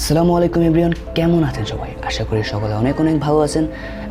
আসসালামু আলাইকুম এভরিওয়ান, কেমন আছেন সবাই? আশা করি সকলে অনেক অনেক ভালো আছেন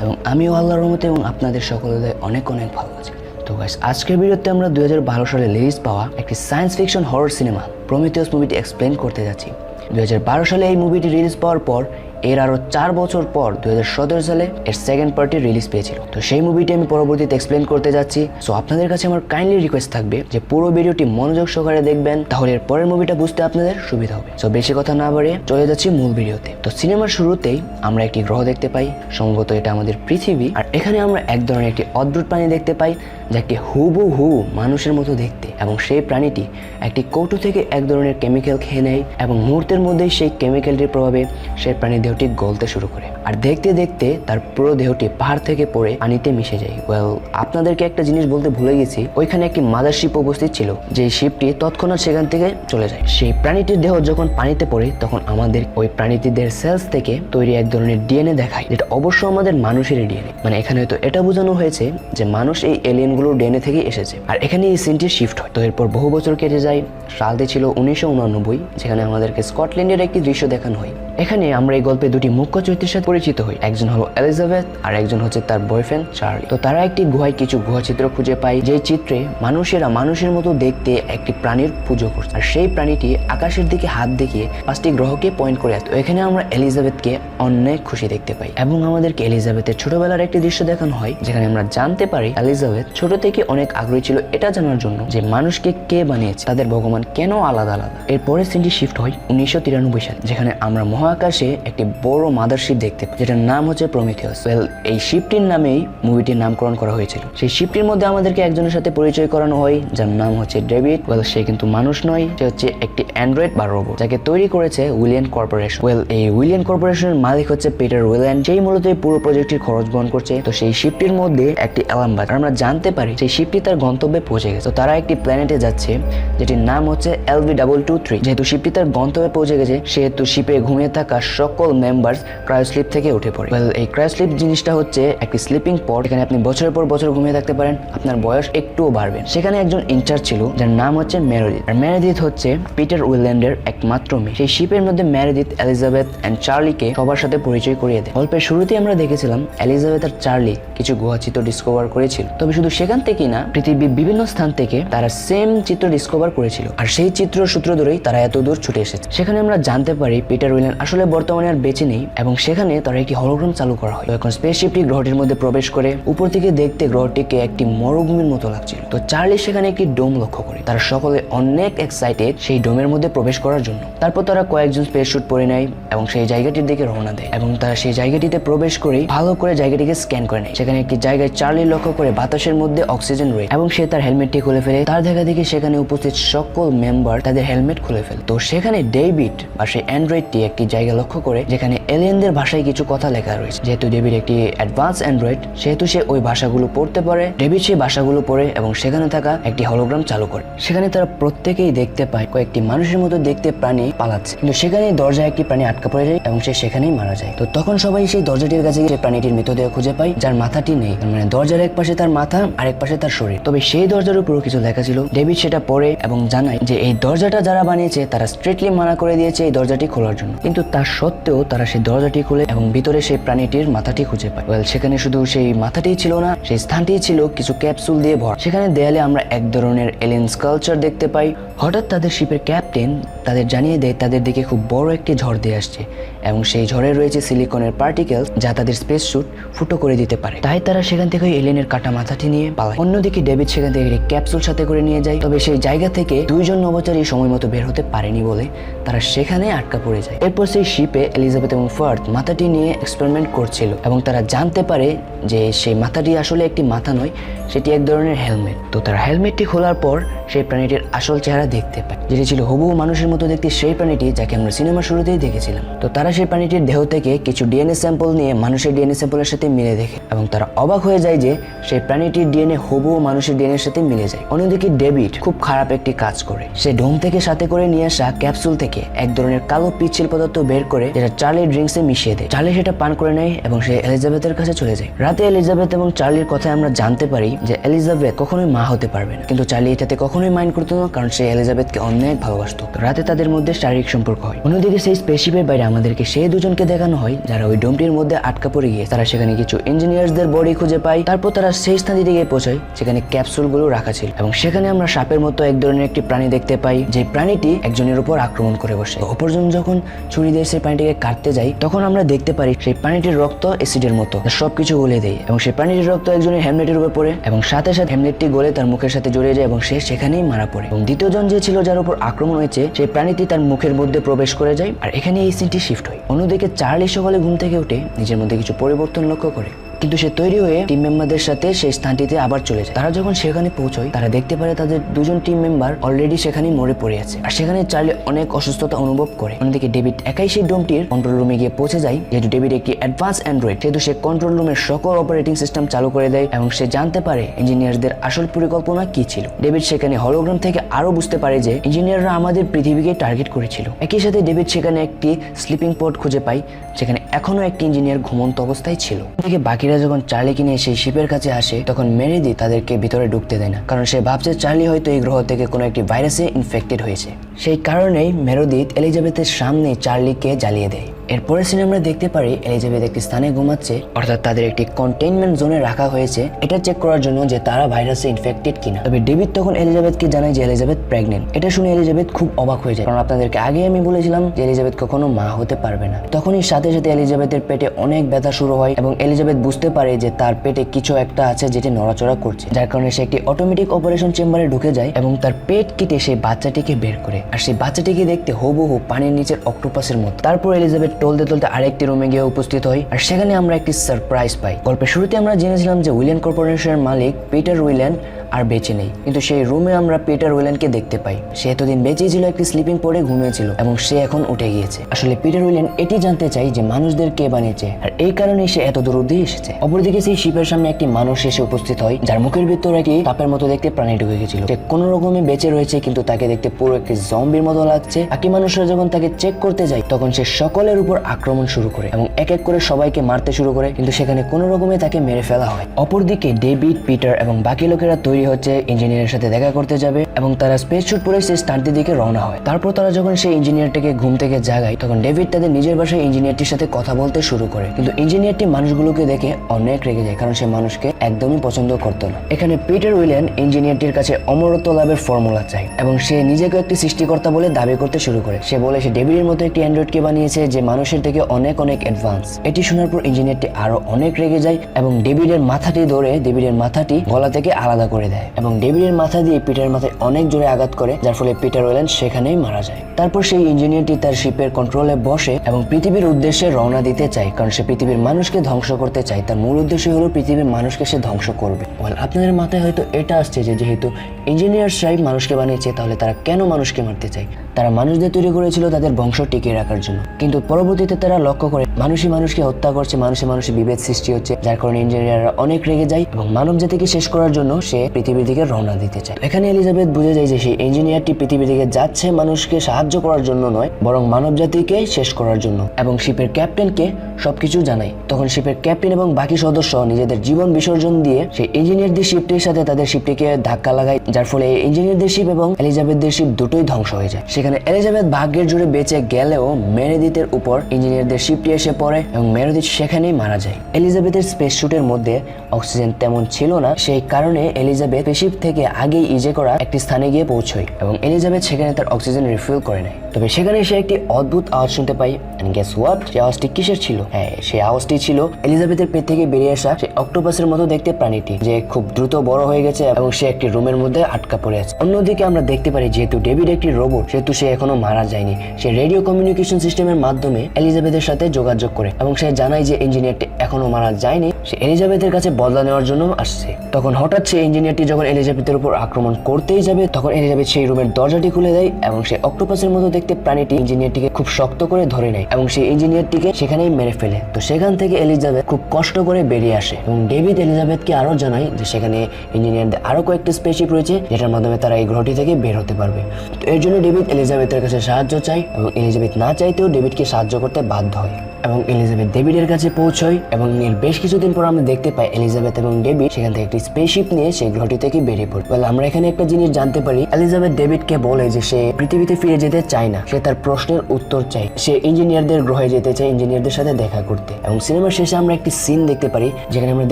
এবং আমিও আল্লাহর রহমতে এবং আপনাদের সকলে অনেক অনেক ভালো আছি। তো গাইস আজকের ভিডিওতে আমরা দু হাজার বারো সালে রিলিজ পাওয়া একটি science fiction horror cinema Prometheus মুভিটি এক্সপ্লেন করতে যাচ্ছি। দু হাজার বারো সালে এই মুভিটি রিলিজ পাওয়ার পর এর আরও চার বছর পর দু হাজার সতেরো সালে এর সেকেন্ড পার্টি রিলিজ পেয়েছিল। তো সেই মুভিটি আমি পরবর্তীতে এক্সপ্লেন করতে যাচ্ছি। সো আপনাদের কাছে আমার কাইন্ডলি রিকোয়েস্ট থাকবে যে পুরো ভিডিওটি মনোযোগ সহকারে দেখবেন, তাহলে এর পরের মুভিটা বুঝতে আপনাদের সুবিধা হবে। সো বেশি কথা না বাড়িয়ে চলে যাচ্ছি মূল ভিডিওতে তো। সিনেমার শুরুতেই আমরা একটি গ্রহ দেখতে পাই, সম্ভবত এটা আমাদের পৃথিবী। আর এখানে আমরা এক ধরনের একটি অদ্ভুত প্রাণী দেখতে পাই, যাকে হুবু হু মানুষের মতো দেখতে এবং সেই প্রাণীটি একটি কৌটো থেকে এক ধরনের কেমিক্যাল খেয়ে নেয় এবং মুহূর্তের মধ্যেই সেই কেমিক্যালটির প্রভাবে সেই প্রাণী দেহটি গলতে শুরু করে। আর দেখতে দেখতে তার পুরো দেহটি পাহাড় থেকে পড়ে পানিতে মিশে যায়। ওয়েল আপনাদেরকে একটা জিনিস বলতে ভুলে গেছি। ওইখানে একটি মাদার শিপ উপস্থিত ছিল যে শিপটি তৎক্ষণাৎ সেখান থেকে চলে যায়। সেই প্রাণীটির দেহ যখন পানিতে পড়ে, তখন আমাদের ওই প্রাণীটিদের সেলস থেকে তৈরি এক ধরনের ডিএনএ দেখায়, যেটা অবশ্য আমাদের মানুষের ডিএনএ মানে এখানে হয়তো এটা বোঝানো হয়েছে যে মানুষ এই এলিয়েনগুলোর ডিএনএ থেকে এসেছে। আর এখানে এই সিনটি শিফট তো এরপর বহু বছর কেটে যায়। সালটি ছিল উনিশশো উনানব্বই, যেখানে আমাদেরকে স্কটল্যান্ডের একটি দৃশ্য দেখানো হয়। এখানে আমরা এই গল্পে দুটি মুখ্য চরিত্রের সাথে পরিচিত হই। একজন হলো এলিজাবেথ আর একজন হচ্ছে তার বয়ফ্রেন্ড চার্লি। তো তারা একটি গুহায় কিছু গুহা চিত্র খুঁজে পায় যে চিত্রে মানুষেরা মানুষের মতো দেখতে একটি প্রাণীর পুজো করছে। আর সেই প্রাণীটি আকাশের দিকে হাত দেখিয়ে পাঁচটি গ্রহকে পয়েন্ট করে আসতো এখানে আমরা এলিজাবেথকে অনেক খুশি দেখতে পাই এবং আমাদেরকে এলিজাবেথের ছোটবেলার একটি দৃশ্য দেখানো হয়, যেখানে আমরা জানতে পারি এলিজাবেথ ছোট থেকে অনেক আগ্রহী ছিল এটা জানার জন্য যে মানুষকে কে বানিয়েছে, তাদের ভগবান কেন আলাদা আলাদা। এর পরের সিনটি শিফট হয় উনিশশো তিরানব্বই সালে, যেখানে আমরা মহাকাশে একটি বড় মাদারশিপ দেখতে পাই, যেটার নাম হচ্ছে প্রমিথিয়াস ওয়েল এই শিপটির নামেই মুভিটির নামকরণ করা হয়েছিল। সেই শিপটির মধ্যে আমাদেরকে একজনের সাথে পরিচয় করানো হয়, যার নাম হচ্ছে ডেভিড। ওয়েল সে কিন্তু মানুষ নয়, সে হচ্ছে একটি অ্যান্ড্রয়েড বা রোবট, যাকে তৈরি করেছে উইলিয়ান কর্পোরেশন। ওয়েল এই উইলিয়ান কর্পোরেশনের মালিক হচ্ছে পিটার উইলিয়ান সেই মূলত এই পুরো প্রজেক্টটির খরচ বহন করছে। তো সেই শিপটির মধ্যে একটি অ্যালার্ম বাজ। আমরা জানতে পারি, সেই শিপটি তার গন্তব্যে পৌঁছে গেছে। তো তারা একটি প্ল্যানেটে যাচ্ছে, যেটির নাম হচ্ছে এলভি ডাবল টু থ্রি। যেহেতু শিপটি তার গন্তব্যে পৌঁছে গেছে, সেহেতু শিপে ঘুমিয়ে থাকা সকল মেম্বার্স ক্রায়োস্লিপ থেকে উঠে পড়ে। এই ক্রায়োস্লিপ জিনিসটা হচ্ছে একটি স্লিপিং পট এখানে আপনি বছরের পর বছর ঘুমিয়ে থাকতে পারেন, আপনার বয়স একটুও বাড়বে সেখানে একজন ইনচার্জ ছিল, যার নাম হচ্ছে মেরোদিত আর মেরোদিত হচ্ছে পিটার উইল্যান্ডের একমাত্র মেয়ে। সেই শিপের মধ্যে মেরোদিত এলিজাবেথ অ্যান্ড চার্লিকে সবার সাথে পরিচয় করিয়ে দেয়। গল্পের শুরুতেই আমরা দেখেছিলাম এলিজাবেথ আর চার্লি কিছু গুহা চিত্র ডিসকভার করেছিল। তবে শুধু সেখান থেকেই না, পৃথিবীর বিভিন্ন স্থান থেকে তারা সেম চিত্র ডিসকভার করেছিল। আর সেই চিত্র সূত্র ধরেই তারা এত দূর ছুটে এসেছে। সেখানে আমরা জানতে পারি পিটার উইলিয়ান আসলে বর্তমানে আর বেঁচে নেই এবং সেখানে তারা একটি হলোগ্রাম চালু করা হয়। এখন স্পেসশিপটি গ্রহটির মধ্যে প্রবেশ করে উপর থেকে দেখতে গ্রহটিকে একটি মরুভূমির মতো লাগছিল। তো চার্লি সেখানে একটি ডোম লক্ষ্য করে। তারা সকলে অনেক এক্সাইটেড সেই ডোমের মধ্যে প্রবেশ করার জন্য। তারপর তারা কয়েকজন স্পেস শুট পরে নেয় এবং সেই জায়গাটির দিকে রওনা দেয় এবং তারা সেই জায়গাটিতে প্রবেশ করেই ভালো করে জায়গাটিকে স্ক্যান করে নেয়। সেখানে একটি জায়গায় চার্লি লক্ষ্য করে বাতাসের মধ্যে অক্সিজেন রয়ে এবং সে তার হেলমেটটি খুলে ফেলে। তার দেখা দেখি সেখানে উপস্থিত সকল মেম্বার তাদের হেলমেট খুলে ফেলে। তো সেখানে ডেভিড বা সেই অ্যান্ড্রয়েডটি একটি জায়গা লক্ষ্য করে যেখানে এলিয়েনদের ভাষায় কিছু কথা লেখা রয়েছে। যেহেতু ডেভিড একটি অ্যাডভান্স অ্যান্ড্রয়েড, সেহেতু সে ওই ভাষাগুলো পড়তে পারে। ডেভিড সেই ভাষাগুলো পড়ে এবং সেখানে থাকা একটি হলোগ্রাম চালু করে। সেখানে তারা প্রত্যেকেই দেখতে পায়, কয়েকটি মানুষের মতো দেখতে প্রাণী পালাচ্ছে। কিন্তু সেখানে দরজায় একটি প্রাণী আটকা পড়ে যায় এবং সে সেখানেই মারা যায়। তো তখন সবাই সেই দরজাটির কাছে গিয়ে প্রাণীটির মৃতদেহ খুঁজে পায়, যার মাথাটি নেই। মানে দরজার এক পাশে তার মাথা আর এক পাশে তার শরীর। তবে সেই দরজার উপরও কিছু লেখা ছিল। ডেভিড সেটা পড়ে এবং জানায় যে এই দরজাটা যারা বানিয়েছে, তারা স্ট্রিক্টলি মানা করে দিয়েছে এই দরজাটি খোলার জন্য। কিন্তু তার সত্ত্বেও তারা সেই দরজাটি খুলে এবং ভিতরে সেই প্রাণীটির মাথাটি খুঁজে পায়। ওয়েল সেখানে শুধু সেই মাথাটিই ছিল না, সেই স্থানটি ছিল কিছু ক্যাপসুল দিয়ে ভর। সেখানে দেয়ালে আমরা এক ধরনের এলিয়েন স্কালচার দেখতে পাই। হঠাৎ তাদের শিপের ক্যাপ্টেন তাদের জানিয়ে দেয়, তাদের দিকে খুব বড় একটি ঝড় দিয়ে আসছে এবং সেই ঝড়ে রয়েছে সিলিকনের পার্টিকেলস যা তাদের স্পেস স্যুট ফুটো করে দিতে পারে। তাই তারা সেখান থেকে এলিয়েনের কাটা মাথাটি নিয়ে পালায়। অন্যদিকে ডেভিড সেখান থেকে একটি ক্যাপসুল সাথে করে নিয়ে যায়। তবে সেই জায়গা থেকে দুইজন নবচারী সময় মতো বের হতে পারেনি বলে তারা সেখানে আটকা পড়ে যায়। এরপর সেই শিপে এলিজাবেথ এবং ফার্থ মাথাটি নিয়ে এক্সপেরিমেন্ট করছিল এবং তারা জানতে পারে যে সেই মাথাটি আসলে একটি মাথা নয়, সেটি এক ধরনের হেলমেট তো তারা হেলমেটটি খোলার পর সেই প্রাণীটির আসল চেহারা দেখতে পায়, যেটি ছিল হুবহু মানুষের মতো দেখতে সেই প্রাণীটি যাকে আমরা সিনেমা শুরুতেই দেখেছিলাম। তো তারা সেই প্রাণীটির দেহ থেকে কিছু ডিএনএ স্যাম্পল নিয়ে মানুষের ডিএনএ স্যাম্পলের সাথে মিলে দেখে এবং তারা অবাক হয়ে যায় যে সেই প্রাণীটির ডিএনএ হুবহু মানুষের ডিএনএর সাথে মিলে যায়। অন্যদিকে ডেভিড খুব খারাপ একটি কাজ করে। সে ডোম থেকে সাথে করে নিয়ে আসা ক্যাপসুল থেকে এক ধরনের কালো পিচ্ছিল পদার্থ বের করে, যেটা চার্লির ড্রিঙ্কসে মিশিয়ে দেয়। চার্লি সেটা পান করে নেয় এবং সে এলিজাবেথের কাছে চলে যায়। রাতে এলিজাবেথ এবং চার্লির কথায় আমরা জানতে পারি যে এলিজাবেথ কখনোই মা হতে পারবে না। কিন্তু চার্লি এটাতে কখনোই মাইন্ড করতো না, কারণ সে এলিজাবেথকে অনেক ভালোবাসতো। রাতে তাদের মধ্যে শারীরিক সম্পর্ক হয়। অন্যদিকে সেই স্পেসিপের বাইরে আমাদেরকে সেই দুজনকে দেখানো হয়, যারা ওই ডোমটির মধ্যে আটকা পড়ে গিয়ে। তারা সেখানে কিছু ইঞ্জিনিয়ার্সদের বডি খুঁজে পায়। তারপর তারা সেই স্থানটিতে গিয়ে পৌঁছায়, যেখানে ক্যাপসুলগুলো রাখা ছিল। এবং সেখানে আমরা সাপের মতো এক ধরনের একটি প্রাণী দেখতে পাই, যে প্রাণীটি একজনের উপর আক্রমণ করে বসে। অপরজন যখন ছুরি দিয়ে সেই প্রাণীটিকে কাটতে যাই তখন আমরা দেখতে পারি সেই প্রাণীটির রক্ত অ্যাসিডের মতো। সবকিছু গলে দেয় এবং সেই প্রাণীটির রক্ত একজনের হেমলেটের উপর পড়ে এবং সাথে সাথে হেমলেটটি গলে তার মুখের সাথে জড়িয়ে যায় এবং সে সেখানেই মারা পড়ে। এবং দ্বিতীয়জন যে ছিল যার উপর আক্রমণ হয়েছে সেই প্রাণীটি তার মুখের মধ্যে প্রবেশ করে যায়, আর এখানে এই সিনটি শিফট হয়। অন্যদিকে চার্লি সকালে ঘুম থেকে উঠে নিজের মধ্যে কিছু পরিবর্তন লক্ষ্য করে। কিন্তু সে তৈরি হয়ে টিম মেম্বারদের সাথে সেই স্থানটিতে আবার চলে যায়। তারা যখন সেখানে পৌঁছয়, তারা দেখতে পারে তাদের দুজন টিম মেম্বার অলরেডি সেখানে মরে পড়ে আছে। আর সেখানে চার্লি অনেক অসুস্থতা অনুভব করে। অন্যদিকে ডেভিড একাই সেই ডোমটির কন্ট্রোল রুমে গিয়ে পৌঁছে যায়, যেহেতু ডেভিড একটি অ্যাডভান্স অ্যান্ড্রয়েড সেহেতু সে কন্ট্রোল রুমের সকল অপারেটিং সিস্টেম চালু করে দেয় এবং সে জানতে পারে ইঞ্জিনিয়ারদের আসল পরিকল্পনা কি ছিল। ডেভিড সেখানে হলোগ্রাম থেকে আরও বুঝতে পারে যে ইঞ্জিনিয়াররা আমাদের পৃথিবীকে টার্গেট করেছিল। একই সাথে ডেভিড সেখানে একটি স্লিপিং পড খুঁজে পায়, যেখানে এখনও একটি ইঞ্জিনিয়ার ঘুমন্ত অবস্থায় ছিল। থেকে বাকিরা যখন চার্লিকে নিয়ে সেই শিপের কাছে আসে, তখন মেরিদি তাদেরকে ভিতরে ঢুকতে দেয় না। কারণ সে ভাবছে চার্লি হয়তো এই গ্রহ থেকে কোনো একটি ভাইরাসে ইনফেক্টেড হয়েছে। সেই কারণেই মেরোদিত এলিজাবেথের সামনে চার্লিকে জ্বালিয়ে দেয়। এরপরে সিনে আমরা দেখতে পারি এলিজাবেথ একটি স্থানে ঘুমাচ্ছে, অর্থাৎ তাদের একটি কন্টেইনমেন্ট জোনে রাখা হয়েছে। এটা চেক করার জন্য যে তারা ভাইরাসে ইনফেক্টেড কিনা। তবে ডেভিড তখন এলিজাবেথকে জানায় যে এলিজাবেথ প্রেগনেন্ট এটা শুনে এলিজাবেথ খুব অবাক হয়ে যায়। কারণ আপনাদেরকে আগে আমি বলেছিলাম যে এলিজাবেথ কখনো মা হতে পারবে না। তখনই সাথে সাথে এলিজাবেথের পেটে অনেক ব্যথা শুরু হয় এবং এলিজাবেথ বুঝতে পারে যে তার পেটে কিছু একটা আছে যেটি নড়াচড়া করছে। যার কারণে সে একটি অটোমেটিক অপারেশন চেম্বারে ঢুকে যায় এবং তার পেট কেটে সেই বাচ্চাটিকে বের করে। আর সেই বাচ্চাটিকে দেখতে হুবহু পানির নিচের অক্টোপাসের মতো। তারপর এলিজাবেথ টলতে টলতে আরেকটি রুমে গিয়ে উপস্থিত হই, আর সেখানে আমরা একটি সারপ্রাইজ পাই। গল্পের শুরুতে আমরা জেনেছিলাম যে উইলিয়ান কর্পোরেশনের মালিক পিটার উইলিয়ান আর বেঁচে নেই। কিন্তু সেই রুমে আমরা পিটার উইলেনকে দেখতে পাই। সে এতদিন বেঁচে ছিল একটি স্লিপিং পরে ঘুমিয়েছিল এবং সে এখন উঠে গিয়েছে। আসলে পিটার উইলেন এটি জানতে চাই যে মানুষদের কে বানিয়েছে, আর এই কারণেই সে এত দূর অব্দি এসেছে। অপরদিকে সেই শিপের সামনে একটি মানুষ এসে উপস্থিত হয়, যার মুখের ভিতরে একটি তাপের মতো দেখতে প্রাণী ঢুকে গেছিল সে কোনো রকমে বেঁচে রয়েছে, কিন্তু তাকে দেখতে পুরো একটি জম্বির মতো লাগছে। বাকি মানুষরা যখন তাকে চেক করতে যায়, তখন সে সকলের উপর আক্রমণ শুরু করে এবং এক এক করে সবাইকে মারতে শুরু করে, কিন্তু সেখানে কোনো রকমে তাকে মেরে ফেলা হয়। অপরদিকে ডেভিড, পিটার এবং বাকি লোকেরা তৈরি হচ্ছে ইঞ্জিনিয়ারের সাথে দেখা করতে যাবে এবং তারা স্পেস শুট পরে সেই স্টান্টের দিকে রওনা হয়। তারপর তারা যখন সেই ইঞ্জিনিয়ারটাকে ঘুম থেকে জাগায়, তখন ডেভিড তাদের নিজের বাসায় ইঞ্জিনিয়ারটির সাথে কথা বলতে শুরু করে। কিন্তু ইঞ্জিনিয়ারটি মানুষগুলোকে দেখে অনেক রেগে যায়, কারণ সে মানুষকে একদমই পছন্দ করতো না। এখানে পিটার উইলেন ইঞ্জিনিয়ারটির কাছে অমরত্ব লাভের ফর্মুলা চায় এবং সে নিজেকে একটি সৃষ্টিকর্তা বলে দাবি করতে শুরু করে। সে বলে সে ডেভিডের মতো একটি অ্যান্ড্রয়েডকে বানিয়েছে যে মানুষের থেকে অনেক অনেক অ্যাডভান্স এটি শোনার পর ইঞ্জিনিয়ারটি আরও অনেক রেগে যায় এবং ডেভিডের মাথাটি ধরে ডেভিডের মাথাটি গলা থেকে আলাদা করে দেয় এবং ডেভিডের মাথা দিয়ে পিটার মাথায় অনেক জোরে আঘাত করে, যার ফলে পিটার ওয়েলেন সেখানেই মারা যায়। তারপর সেই ইঞ্জিনিয়ারটি তার শিপের কন্ট্রোলে বসে এবং পৃথিবীর উদ্দেশ্যে রওনা দিতে চায়, কারণ সে পৃথিবীর মানুষকে ধ্বংস করতে চায়। তার মূল উদ্দেশ্য হলো পৃথিবীর মানুষকে সে ধ্বংস করবে। আপনাদের মাথায় হয়তো এটা আসছে যে যেহেতু ইঞ্জিনিয়ার্সরাই মানুষকে বানিয়েছে, তাহলে তারা কেন মানুষকে মারতে চায়? তারা মানুষদের তৈরি করেছিল তাদের বংশ টিকিয়ে রাখার জন্য। কিন্তু পরবর্তীতে তারা লক্ষ্য করে মানুষই মানুষকে হত্যা করছে, মানুষে মানুষে বিভেদ সৃষ্টি হচ্ছে, যার কারণে ইঞ্জিনিয়াররা অনেক রেগে যায় এবং মানব জাতিকে শেষ করার জন্য সে পৃথিবীর দিকে রওনা দিতে চায়। এখানে এলিজাবেথ বুঝে যায় যে সেই ইঞ্জিনিয়ারটি পৃথিবীর দিকে যাচ্ছে মানুষকে সাহায্য করার জন্য নয়, বরং মানব জাতিকে শেষ করার জন্য এবং শিপের ক্যাপ্টেনকে সবকিছু জানায়। তখন শিপের ক্যাপ্টেন এবং বাকি সদস্য নিজেদের জীবন বিসর্জন দিয়ে সেই ইঞ্জিনিয়ারদের শিপটির সাথে তাদের শিপটিকে ধাক্কা লাগায়, যার ফলে ইঞ্জিনিয়ারদের শিপ এবং এলিজাবেথদের শিপ দুটোই ধ্বংস হয়ে যায়। সেখানে এলিজাবেথ ভাগ্যের জুড়ে বেঁচে গেলেও মেরেদিতের উপর ইঞ্জিনিয়ারদের শিপটি এসে পড়ে এবং মেরেদিত সেখানেই মারা যায়। এলিজাবেথের স্পেস শুটের মধ্যে অক্সিজেন তেমন ছিল না, সেই কারণে এলিজাবেথ স্পেসশিপ থেকে আগেই ইজে করা একটি স্থানে গিয়ে পৌঁছয় এবং এলিজাবেথ সেখানে তার অক্সিজেন রিফিল করে নেয়। তবে সেখানে সে একটি অদ্ভুত আওয়াজ শুনতে পাই গেস হোয়াট সেই আওয়াজটি কিসের ছিল? হ্যাঁ সেই আওয়াজটি ছিল এলিজাবেথের পেট থেকে বেরিয়ে আসা সেই অক্টোপাসের মতো দেখতে প্রাণীটি, যে খুব দ্রুত বড় হয়ে গেছে এবং সে একটি রুমের মধ্যে আটকা পড়ে আছে। অন্যদিকে আমরা দেখতে পারি যেহেতু ডেভিড একটি রোবট, সেহেতু সে এখনও মারা যায়নি। সে রেডিও কমিউনিকেশন সিস্টেমের মাধ্যমে এলিজাবেথের সাথে যোগাযোগ করে এবং সে জানায় যে ইঞ্জিনিয়ারটি এখনও মারা যায়নি। সে এলিজাবেথের কাছে বদলা নেওয়ার জন্য আসছে। তখন হঠাৎ সেই ইঞ্জিনিয়ারটি যখন এলিজাবেথের উপর আক্রমণ করতেই যাবে, তখন এলিজাবেথ সেই রুমের দরজাটি খুলে দেয় এবং সে অক্টোপাসের মতো দেখতে প্রাণীটি ইঞ্জিনিয়ারটিকে খুব শক্ত করে ধরে নেয় এবং সেই ইঞ্জিনিয়ারটিকে সেখানেই মেরে ফেলে। তো সেখান থেকে এলিজাবেথ খুব কষ্ট করে বেরিয়ে আসে এবং ডেভিড এলিজাবেথকে আরও জানায় যে সেখানে ইঞ্জিনিয়ারদের আরও কয়েকটি স্পেসশিপ রয়েছে, যেটার মাধ্যমে তারা এই গ্রহটি থেকে বের হতে পারবে। তো এর জন্য ডেভিড এলিজাবেথের কাছে সাহায্য চায় এবং এলিজাবেথ না চাইতেও ডেভিডকে সাহায্য করতে বাধ্য হয়। এবং এলিজাবেথ ডেভিডের কাছে পৌঁছয় এবং এর বেশ কিছুদিন পর আমরা দেখতে পাই এলিজাবেথ এবং ডেভিড সেখান থেকে একটি স্পেসশিপ নিয়ে সেই গ্রহটি থেকে বেরিয়ে পড়ে। Well, আমরা এখানে একটা জিনিস জানতে পারি। এলিজাবেথ ডেভিডকে বলে যে সে পৃথিবীতে ফিরে যেতে চায় না। সে তার প্রশ্নের উত্তর চাই সে ইঞ্জিনিয়ারদের গ্রহে যেতে চায় ইঞ্জিনিয়ারদের সাথে দেখা করতে। এবং সিনেমার শেষে আমরা একটি সিন দেখতে পারি যেখানে আমরা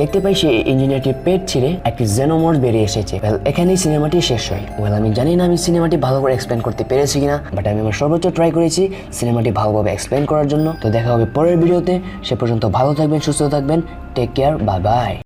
দেখতে পাই সে ইঞ্জিনিয়ারটির পেট ছিঁড়ে একটি জেনোমোর বেরিয়ে এসেছে। Well, এখানেই সিনেমাটি শেষ হয়। ওয়েল আমি জানি না আমি সিনেমাটি ভালো করে এক্সপ্লেন করতে পেরেছি কিনা বাট আমি আমার সর্বোচ্চ ট্রাই করেছি সিনেমাটি ভালোভাবে এক্সপ্লেন করার জন্য। তো দেখা হবে পরের ভিডিওতে সে পর্যন্ত ভালো থাকবেন সুস্থ থাকবেন টেক কেয়ার বাই বাই